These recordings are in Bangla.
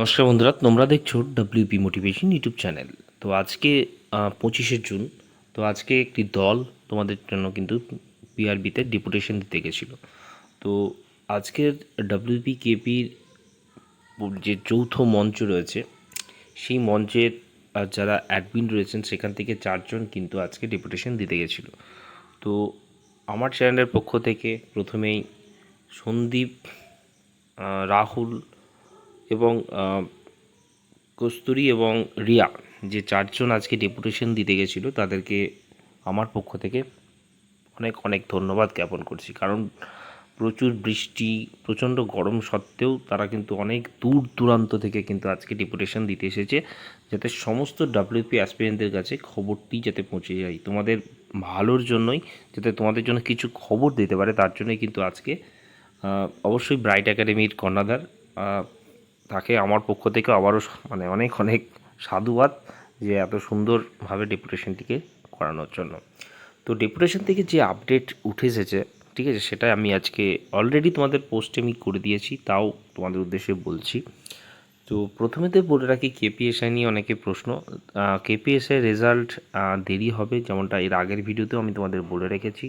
নমস্কার বন্ধুরা, তোমরা দেখছ ডাব্লিউপি মোটিভেশন ইউটিউব চ্যানেল তো আজকে পঁচিশে জুন, তো আজকে একটি দল তোমাদের জন্য কিন্তু পিআরবিতে ডেপুটেশন দিতে গেছিল। তো আজকের ডাব্লিউপি কেপির যে যৌথ মঞ্চ রয়েছে, সেই মঞ্চের যারা অ্যাডমিন রয়েছেন, সেখান থেকে চারজন কিন্তু আজকে ডেপুটেশন দিতে গেছিল। তো আমার চ্যানেলের পক্ষ থেকে প্রথমেই সন্দীপ রাহুল এবং কস্তুরী এবং রিয়া যে চারজন আজকে ডেপুটেশন দিতে গেছিল, তাদেরকে আমার পক্ষ থেকে অনেক অনেক ধন্যবাদ জ্ঞাপন করছি। কারণ প্রচুর বৃষ্টি, প্রচণ্ড গরম সত্ত্বেও তারা কিন্তু অনেক দূর দূরান্ত থেকে কিন্তু আজকে ডেপুটেশন দিতে এসেছে, যাতে সমস্ত ডাব্লিউপি অ্যাসপিরেন্টদের কাছে খবরটি যাতে পৌঁছে যায়। তোমাদের ভালোর জন্যই, যাতে তোমাদের জন্য কিছু খবর দিতে পারে, তার জন্যই কিন্তু আজকে অবশ্যই ব্রাইট একাডেমির কর্ণাধার তাকে আমার পক্ষ থেকে আবারও মানে অনেক অনেক সাধুবাদ যে এত সুন্দরভাবে ডেপুটেশনটিকে করানোর জন্য। তো ডেপুটেশন থেকে যে আপডেট উঠে এসেছে ঠিক আছে সেটা আমি আজকে অলরেডি তোমাদের পোস্টে আমি করে দিয়েছি, তাও তোমাদের উদ্দেশ্যে বলছি। তো প্রথমেতে বলে রাখি কেপিএসআই নিয়ে অনেকে প্রশ্ন কেপিএসআই রেজাল্ট দেরি হবে, যেমনটা এর আগের ভিডিওতেও আমি তোমাদের বলে রেখেছি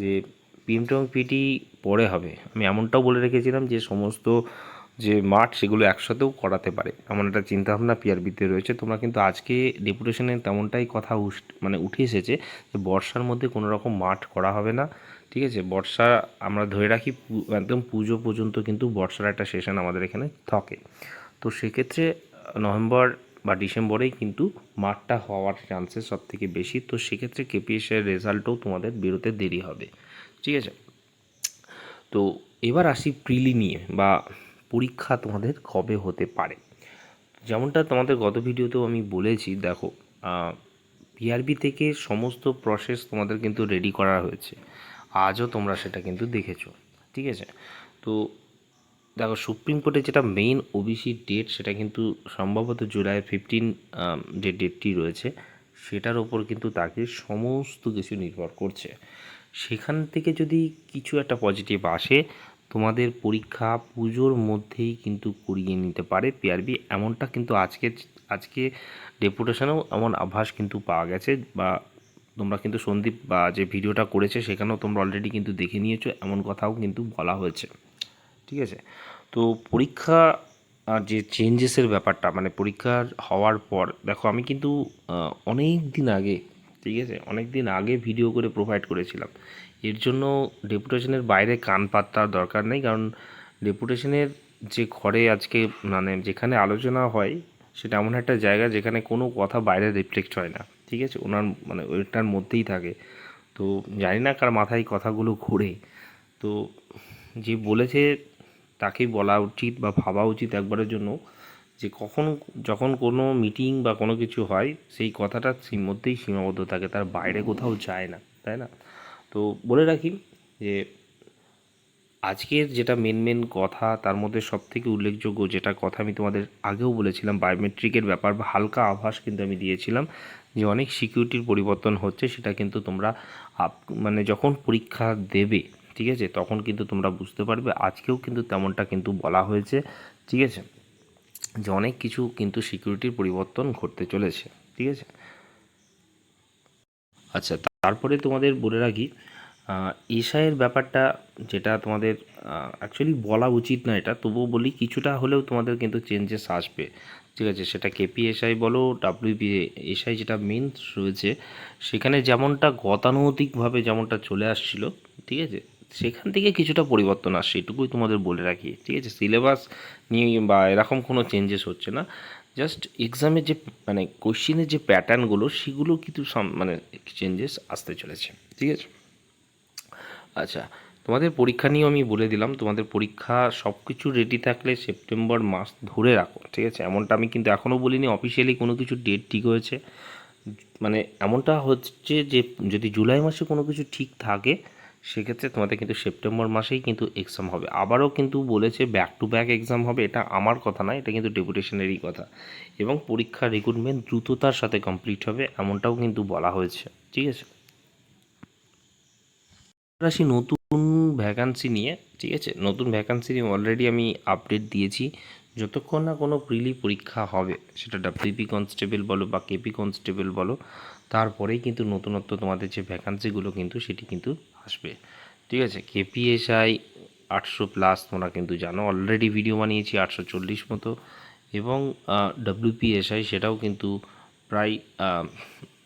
যে পিএমটি এবং পিটি পরে হবে। আমি এমনটাও বলে রেখেছিলাম যে, সমস্ত যে মাঠ সেগুলো একসাথেও করাতে পারে। এমন একটা চিন্তাভাবনা পিআরবিতে রয়েছে। তোমরা কিন্তু আজকে ডেপুটেশনে তেমনটাই কথা মানে উঠে এসেছে যে বর্ষার মধ্যে কোনো রকম মাঠ করা হবে না। ঠিক আছে? বর্ষা আমরা ধরে রাখি একদম পুজো পর্যন্ত কিন্তু বর্ষার একটা সেশন আমাদের এখানে থাকে। তো সেক্ষেত্রে নভেম্বর বা ডিসেম্বরেই কিন্তু মাঠটা হওয়ার চান্সেস সব থেকে বেশি। তো সেক্ষেত্রে কেপিএসের রেজাল্টও তোমাদের বেরোতে দেরি হবে। ঠিক আছে? তো এবার আসি প্রিলি নিয়ে বা পরীক্ষা তোমাদের কবে হতে পারে। যেমনটা তোমাদের গত ভিডিওতেও আমি বলেছি, দেখো পিআরবি থেকে সমস্ত প্রসেস তোমাদের কিন্তু রেডি করা হয়েছে। আজও তোমরা সেটা কিন্তু দেখেছ, ঠিক আছে? তো দেখো সুপ্রিম কোর্টে যেটা মেইন ওবিসি ডেট সেটা কিন্তু সম্ভবত জুলাই ফিফটিন যে ডেটটি রয়েছে, সেটার ওপর কিন্তু তাকে সমস্ত কিছু নির্ভর করছে। সেখান থেকে যদি কিছু একটা পজিটিভ আসে তোমাদের পরীক্ষা পুজোর মধ্যেই কিন্তু করিয়ে নিতে পারে পিআরবি এমনটা কিন্তু আজকে আজকে ডেপুটেশনেও এমন আভাস কিন্তু পাওয়া গেছে বা তোমরা কিন্তু সন্দীপ বা যে ভিডিওটা করেছে সেখানেও তোমরা অলরেডি কিন্তু দেখে নিয়েছো, এমন কথাও কিন্তু বলা হয়েছে। ঠিক আছে? তো পরীক্ষা যে চেঞ্জেসের ব্যাপারটা মানে পরীক্ষার হওয়ার পর, দেখো আমি কিন্তু অনেক দিন আগে ঠিক আছে? অনেক দিন আগে ভিডিও করে প্রোভাইড করেছিলাম। এর জন্য ডেপুটেশনের বাইরে কান পাত্তার দরকার নেই, কারণ ডেপুটেশনের যে ঘরে আজকে মানে যেখানে আলোচনা হয় সেটা এমন একটা জায়গা যেখানে কোনো কথা বাইরে রিফ্লেক্ট হয় না, ঠিক আছে? ওনার মানে ওইটার মধ্যেই থাকে। তো জানি না কার মাথায় কথাগুলো ঘোরে। তো যে বলেছে তাকেই বলা উচিত বা ভাবা উচিত একবারের জন্য। যে কখন যখন কোনো মিটিং বা কোনো কিছু হয়, সেই কথাটা সেই মধ্যেই সীমাবদ্ধ থাকে, তার বাইরে কোথাও যায় না, তাই না? তো বলে রাখি যে আজকের যেটা মেন মেন কথা, তার মধ্যে সব থেকে উল্লেখযোগ্য যেটা কথা আমি তোমাদের আগেও বলেছিলাম বায়োমেট্রিকের ব্যাপার বা হালকা আভাস কিন্তু আমি দিয়েছিলাম, যে অনেক সিকিউরিটির পরিবর্তন হচ্ছে, সেটা কিন্তু তোমরা মানে যখন পরীক্ষা দেবে, ঠিক আছে, তখন কিন্তু তোমরা বুঝতে পারবে, আজকেও কিন্তু তেমনটা কিন্তু বলা হয়েছে, ঠিক আছে? যে অনেক কিছু কিন্তু সিকিউরিটির পরিবর্তন ঘটতে চলেছে, ঠিক আছে? আচ্ছা তারপরে তোমাদের বলে রাখি এসআইয়ের ব্যাপারটা যেটা তোমাদের অ্যাকচুয়ালি বলা উচিত না এটা, তবুও বলি কিছুটা হলেও তোমাদের কিন্তু চেঞ্জেস আসবে, ঠিক আছে? সেটা কেপিএসআই বলো ডাব্লিউবি এসআই যেটা মেন রয়েছে, সেখানে যেমনটা গতানুগতিকভাবে যেমনটা চলে আসছিল, ঠিক আছে? সেখান থেকে কিছুটা পরিবর্তন আসছে, এটুকুই তোমাদের বলে রাখি, ঠিক আছে? সিলেবাস নিয়ে বা এরকম কোনো চেঞ্জেস হচ্ছে না। জাস্ট এক্সামের যে মানে কোশ্চেনের যে প্যাটার্নগুলো সেগুলো কিন্তু মানে চেঞ্জেস আসতে চলেছে, ঠিক আছে? আচ্ছা তোমাদের পরীক্ষা নিয়েও আমি বলে দিলাম, তোমাদের পরীক্ষা সব কিছু রেডি থাকলে সেপ্টেম্বর মাস ধরে রাখো, ঠিক আছে? এমনটা আমি কিন্তু এখনও বলিনি অফিসিয়ালি কোনো কিছু ডেট ঠিক হয়েছে। মানে এমনটা হচ্ছে যে, যদি জুলাই মাসে কোনো কিছু ঠিক থাকে সেক্ষেত্রে তোমাদের কিন্তু সেপ্টেম্বর মাসেই কিন্তু এক্সাম হবে। আবারও কিন্তু বলেছে ব্যাক টু ব্যাক এক্সাম হবে, এটা আমার কথা না এটা কিন্তু ডেপুটেশনেরই কথা। এবং পরীক্ষার রিক্রুটমেন্ট দ্রুততার সাথে কমপ্লিট হবে, এমনটাও কিন্তু বলা হয়েছে। ঠিক আছে? আসি নতুন ভ্যাকান্সি নিয়ে, ঠিক আছে? নতুন ভ্যাকান্সি নিয়ে অলরেডি আমি আপডেট দিয়েছি। যতক্ষণ না কোনো প্রিলি পরীক্ষা হবে, সেটা ডাব্লিউপি কনস্টেবল বলো বা কেপি কনস্টেবল বলো, তারপরেই কিন্তু নতুনত্ব তোমাদের যে ভ্যাকান্সিগুলো কিন্তু, সেটি কিন্তু আসবে। ঠিক আছে? কেপিএসআই আটশো প্লাস তোমরা কিন্তু জানো। অলরেডি ভিডিও বানিয়েছি আটশো চল্লিশ মতো। এবং ডাব্লিউপিএসআই সেটাও কিন্তু প্রায়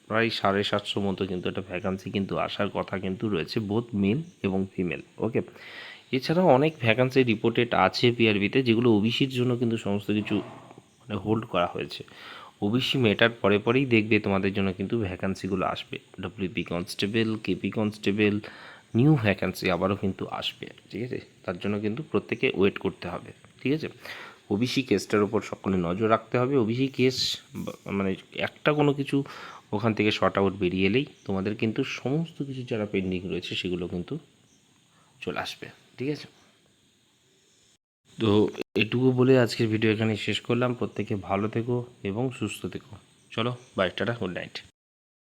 প্রায় সাড়ে সাতশো মতো কিন্তু একটা ভ্যাকান্সি কিন্তু আসার কথা কিন্তু রয়েছে বোথ মেল এবং ফিমেল ওকে এছাড়াও অনেক ভ্যাকান্সি রিপোর্টেড আছে পিআরবিতে যেগুলো ওবিসির জন্য কিন্তু সমস্ত কিছু মানে হোল্ড করা হয়েছে। ওবিসি মেটার পরে পরেই দেখবে তোমাদের জন্য কিন্তু ভ্যাকান্সিগুলো আসবে। WP constable KP constable new vacancy আবারও কিন্তু আসবে, ঠিক আছে? তার জন্য কিন্তু প্রত্যেকে ওয়েট করতে হবে, ঠিক আছে? ওবিসি কেসটার উপর সকলে নজর রাখতে হবে। ওবিসি কেস মানে একটা কোনো কিছু ওখান থেকে শর্ট আউট বেরিয়ে এলেই তোমাদের কিন্তু সমস্ত কিছু যারা পেন্ডিং রয়েছে সেগুলো কিন্তু চলে আসবে, ঠিক আছে? তো এটুকু বলে আজকের ভিডিও এখানে শেষ করলাম। প্রত্যেকে ভালো থেকো এবং সুস্থ থেকো। চলো বাই টাটা গুড নাইট